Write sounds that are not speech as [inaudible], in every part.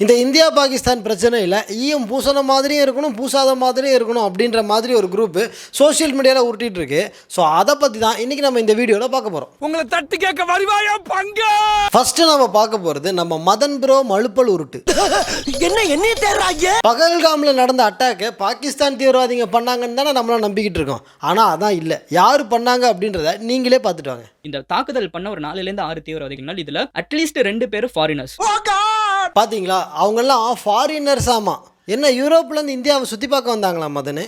இந்த இந்தியா பாகிஸ்தான் பிரச்சனையில் ஈயம் பூசண மாதிரியும் இருக்கணும் பூசாத மாதிரியும் இருக்கணும் அப்படின்ற மாதிரி ஒரு குரூப்பு சோஷியல் மீடியாவில் உருட்டிட்டு இருக்கு. ஸோ அதை பற்றி தான் இன்றைக்கி நம்ம இந்த வீடியோவில் பார்க்க போகிறோம் உங்களை தட்டி கேட்க வருவாயா பங்க? ஃபஸ்ட்டு நம்ம பார்க்க போகிறது நம்ம மதன் ப்ரோ மழுப்பல் உருட்டு. [laughs] என்ன என்ன தேடுறாங்க பகல்காமில் நடந்த அட்டாக்கை பாகிஸ்தான் தீவிரவாதிங்க பண்ணாங்கன்னு தானே நம்மளாம் நம்பிக்கிட்டு இருக்கோம். ஆனால் அதான் இல்லை. யார் பண்ணாங்க அப்படின்றத நீங்களே பார்த்துட்டு வாங்க. இந்த தாக்குதல் பண்ண ஒரு நாலுல இருந்து ஆறு தீவிரவாதிகள் இதுல அட்லீஸ்ட் ரெண்டு பேரும் ஃபாரினர்ஸ் பார்த்தீங்களா அவங்கெல்லாம் ஃபாரினர்ஸ் ஆமாம் என்ன யூரோப்லேருந்து இந்தியாவை சுற்றி பார்க்க வந்தாங்களா மதனு.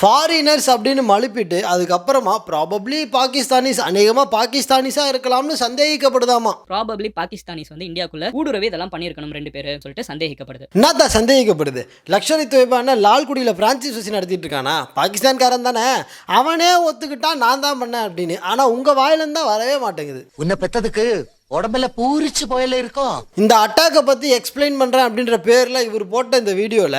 ஃபாரினர்ஸ் அப்படின்னு மழுப்பிட்டு அதுக்கப்புறமா ப்ராபப்ளி பாகிஸ்தானிஸ் அநேகமாக பாகிஸ்தானிஸாக இருக்கலாம்னு சந்தேகிக்கப்படுதாமா? ப்ராபப்ளி பாகிஸ்தானிஸ் வந்து இந்தியாக்குள்ள ஊடுருவே இதெல்லாம் பண்ணியிருக்கணும் ரெண்டு பேரு சொல்லிட்டு சந்தேகிக்கப்படுது. என்னத்தான் சந்தேகிக்கப்படுது? லக்ஷரி தொய்பான லால்குடியில் பிரான்சிஸ் வச்சு நடத்திட்டு இருக்கானா? பாகிஸ்தான்காரன் தானே? அவனே ஒத்துக்கிட்டான் நான் தான் பண்ணேன் அப்படின்னு. ஆனால் உங்கள் வாயிலேருந்து தான் வரவே மாட்டேங்குது. உன்னை பெத்ததுக்கு உடம்புல பூரிச்சு போயில இருக்கும் இந்த அட்டாக்கை பற்றி எக்ஸ்பிளைன் பண்ணுறேன் அப்படின்ற பேரில் இவர் போட்ட இந்த வீடியோவில்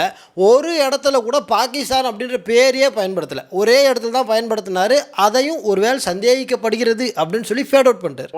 ஒரு இடத்துல கூட பாகிஸ்தான் அப்படின்ற பேரையே பயன்படுத்தலை. ஒரே இடத்துல தான் பயன்படுத்தினாரு. அதையும் ஒருவேளை சந்தேகிக்கப்படுகிறது அப்படின்னு சொல்லி ஃபேட் அவுட் பண்ணிட்டார்.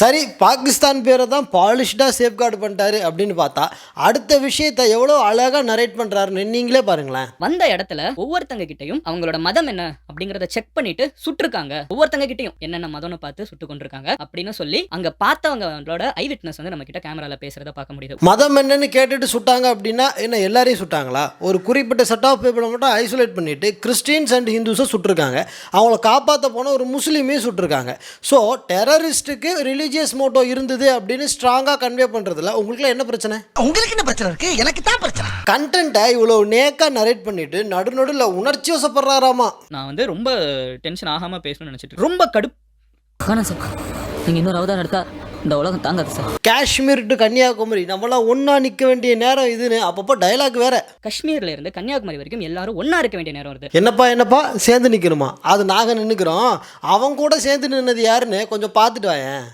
சரி பாகிஸ்தான் பேரை தான் பாலிஷ்டாக சேஃப்கார்டு பண்ணிட்டாரு அப்படின்னு பார்த்தா அடுத்த விஷயத்தை எவ்வளோ அழகாக நரேட் பண்ணுறாருன்னு நீங்களே பாருங்களேன். வந்த இடத்துல ஒவ்வொருத்தங்க கிட்டயும் அவங்களோட மதம் என்ன அப்படிங்கறத செக் பண்ணிட்டு சுட்டிருக்காங்க. ஒவ்வொருத்தங்க கிட்டயும் என்னென்ன மதம்னு பார்த்து சுட்டு கொண்டிருக்காங்க அப்படின்னு சொல்லி அங்க பார்த்தவங்களோட ஐ விட்னஸ் வந்து நம்ம கிட்ட கேமரால பேசுறத பார்க்க முடியுது. மதம் என்னன்னு கேட்டுட்டு சுட்டாங்க அப்படின்னா என்ன எல்லாரையும் சுட்டாங்களா? ஒரு குறிப்பிட்ட செட் ஆஃப் பீப்புளை மட்டும் ஐசோலேட் பண்ணிட்டு கிறிஸ்டின்ஸ் அண்ட் ஹிந்துஸை சுட்டிருக்காங்க. அவங்கள காப்பாற்ற போன ஒரு முஸ்லீமே சுட்டிருக்காங்க. ஸோ டெரரிஸ்ட்டுக்கு ரிலீஜியஸ் மோட்டோ இருந்தது அப்படின்னு ஸ்ட்ராங்காக கன்வே பண்ணுறதுல உங்களுக்குலாம் என்ன பிரச்சனை? உங்களுக்கு என்ன பிரச்சனை இருக்கு? எனக்கு தான் பிரச்சனை. கண்டென்ட்டை இவ்வளோ நேக்காக நரேட் பண்ணிட்டு நடு நடுவில் உணர்ச்சி வசப்படுறாராமா? நான் வந்து ரொம்ப டென்ஷன் ஆகாம பேசணும்னு நினைச்சிட்டு. ரொம்ப கடுப்பு வேணாம் சார். நீங்கள் இன்னொரு அவதாரம் எடுத்தா இந்த உலகம் தாங்காது சார். காஷ்மீர் டு கன்னியாகுமரி நம்மளாம் ஒன்றா நிற்க வேண்டிய நேரம் இதுன்னு அப்பப்போ டைலாக் வேற. காஷ்மீர்ல இருந்து கன்னியாகுமரி வரைக்கும் எல்லாரும் ஒண்ணா இருக்க வேண்டிய நேரம் வருது. என்னப்பா என்னப்பா? சேர்ந்து நிற்கணுமா அது நாங்கள் நின்றுக்கிறோம் அவன் கூட சேர்ந்து நின்னது யாருன்னு கொஞ்சம் பார்த்துட்டு வாயேன்.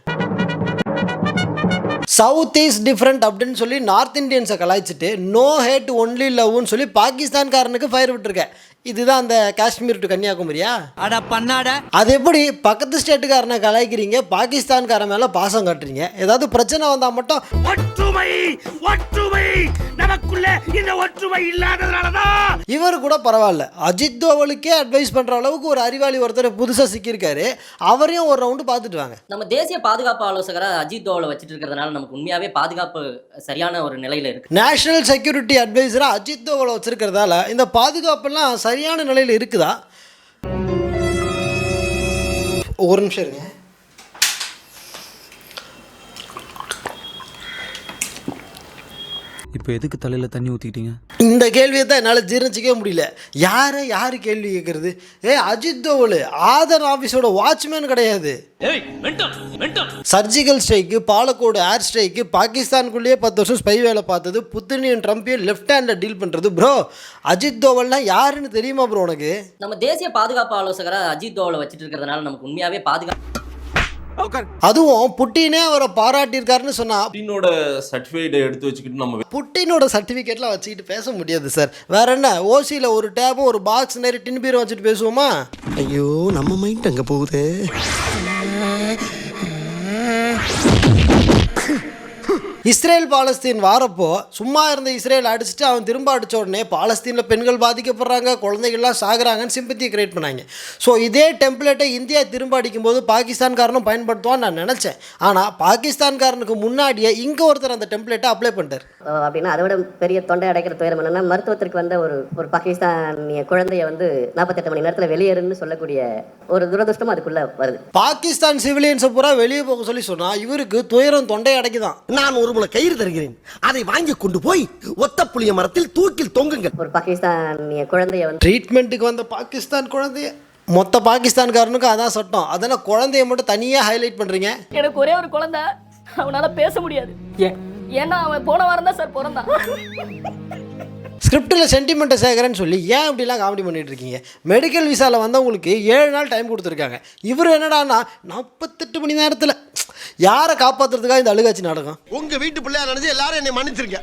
சவுத் ஈஸ்ட் டிஃப்ரெண்ட் அப்படின்னு சொல்லி நார்த் இந்தியன்ஸை கலாய்ச்சிட்டு நோ ஹேட் ஒன்லி லவ்னு சொல்லி பாகிஸ்தான்காரனுக்கு ஃபயர் விட்டுருக்கேன் இதுதான் அந்த காஷ்மீர் டு கன்னியாகுமரியா? அட பண்ணாட. அது எப்படி பக்கத்து ஸ்டேட்டுக்காரனை கலாய்க்கிறீங்க பாகிஸ்தான்காரன் மேலே பாசம் காட்டுறீங்க? ஏதாவது பிரச்சனை வந்தால் மட்டும் ஒற்றுமை ஒற்றுமை. நமக்குள்ள இந்த ஒற்றுமை இல்லாததுனாலதான். இவர் கூட பரவாயில்ல. அஜித் தோவலுக்கே அட்வைஸ் பண்ணுற அளவுக்கு ஒரு அறிவாளி ஒருத்தர் புதுசாக சிக்கியிருக்காரு. அவரையும் ஒரு ரவுண்டு பார்த்துட்டு வாங்க. நம்ம தேசிய பாதுகாப்பு ஆலோசகரை அஜித் தோவலை வச்சுட்டு இருக்கிறதுனால நமக்கு உண்மையாவே பாதுகாப்பு சரியான ஒரு நிலையில இருக்கு. நேஷனல் செக்யூரிட்டி அட்வைசராக அஜித் தோவலை வச்சிருக்கிறதால இந்த பாதுகாப்பெல்லாம் சரியான நிலையில் இருக்குதா? ஒரு நிமிஷம் இருங்க. இப்போ எதுக்கு தலையில் தண்ணி ஊற்றிக்கிட்டீங்க இந்த கேள்வியை தான் என்னால் ஜீர்ணிச்சிக்கவே முடியல. யாரை யார் கேள்வி கேட்குறது? ஏ அஜித் தோவல் ஆதர் ஆஃபீஸோட வாட்ச்மேன் கிடையாது. Surgical strike Balakot air strike பாகிஸ்தானுக்குள்ளேயே பத்து வருஷம் ஸ்பை வேலை பார்த்தது புத்தினியன் ட்ரம்ப்பையும் லெஃப்ட் ஹேண்டில் டீல் பண்ணுறது ப்ரோ அஜித் தோவல்னா யாருன்னு தெரியுமா ப்ரோ உனக்கு? நம்ம தேசிய பாதுகாப்பு ஆலோசகரை அஜித் தோவலை வச்சுட்டு இருக்கிறதுனால நமக்கு உண்மையாவே பாதுகாப்பு அதுவும் புட்டினே அவரை பாராட்டியிருக்காருன்னு சொன்னா புட்டினோட சர்டிஃபிகேட் எடுத்து வச்சுக்கிட்டு நம்ம புட்டினோட சர்டிஃபிகேட்லாம் வச்சுக்கிட்டு பேச முடியாது சார் வேற என்ன ஓசியில் ஒரு டேபும் ஒரு பாக்ஸ் நிறைய டின் பீரை வச்சுட்டு பேசுவோமா? ஐயோ நம்ம மைண்ட் அங்க போகுது. இஸ்ரேல் பாலஸ்தீன் வாரப்போ சும்மா இருந்த இஸ்ரேல் அடிச்சுட்டு அவன் திரும்ப அடிச்ச உடனே பாலஸ்தீனில் பெண்கள் பாதிக்கப்படுறாங்க குழந்தைகள்லாம் சாகுறாங்கன்னு சிம்பத்தியை கிரியேட் பண்ணாங்க. ஸோ இதே டெம்ப்ளேட்டை இந்தியா திரும்ப அடிக்கும்போது பாகிஸ்தான்காரனும் பயன்படுத்துவான்னு நான் நினச்சேன். ஆனால் பாகிஸ்தான்காரனுக்கு முன்னாடியே இங்கே ஒருத்தர் அந்த டெம்ப்ளேட்டை அப்ளை பண்ணிட்டார். அப்படின்னா அதை விட பெரிய தொண்டை அடைக்கிற துயரம் என்னன்னா மருத்துவத்திற்கு வந்த ஒரு ஒரு பாகிஸ்தானிய குழந்தைய வந்து நாற்பத்தெட்டு மணி நேரத்தில் வெளியேறுன்னு சொல்லக்கூடிய ஒரு துரதிருஷ்டம் அதுக்குள்ள வருது. பாகிஸ்தான் சிவிலியன்ஸை பூரா வெளியே போக சொல்லி சொன்னால் இவருக்கு துயரம் தொண்டை அடைக்குதான். நான் ஒரு முளை கயிறு தருகிறேன். அதை வாங்கி கொண்டு போய் ஒத்த புளிய மரத்தில் தூக்கில் தொங்குங்கள். ஒரு பாகிஸ்தானிய குழந்தைய வந்து ட்ரீட்மெண்ட்டுக்கு வந்த பாகிஸ்தான் குழந்தைய. மொத்த பாகிஸ்தான்காரனுக்கும் அதான் சட்டம். அதனால் குழந்தைய மட்டும் தனியாக ஹைலைட் பண்ணுறீங்க எனக்கு ஒரே ஒரு குழந்தை. அவனால பேச முடியாது. ஏன்னா அவன் போன வாரம் தான் சார் பிறந்தான். ஸ்கிரிப்டில் சென்டிமெண்ட்டை சேர்க்குறேன்னு சொல்லி ஏன் இப்படிலாம் காமெடி பண்ணிட்டு இருக்கீங்க? மெடிக்கல் விசாவில் வந்தவங்களுக்கு ஏழு நாள் டைம் கொடுத்துருக்காங்க. இவர் என்னடான்னா நாற்பத்தெட்டு மணி நேரத்தில் யாரை காப்பாற்றுறதுக்காக இந்த அழுகாட்சி நாடகம்? உங்க வீட்டு பிள்ளையா நினைச்சு எல்லாரும் என்னை மன்னிச்சிருங்க.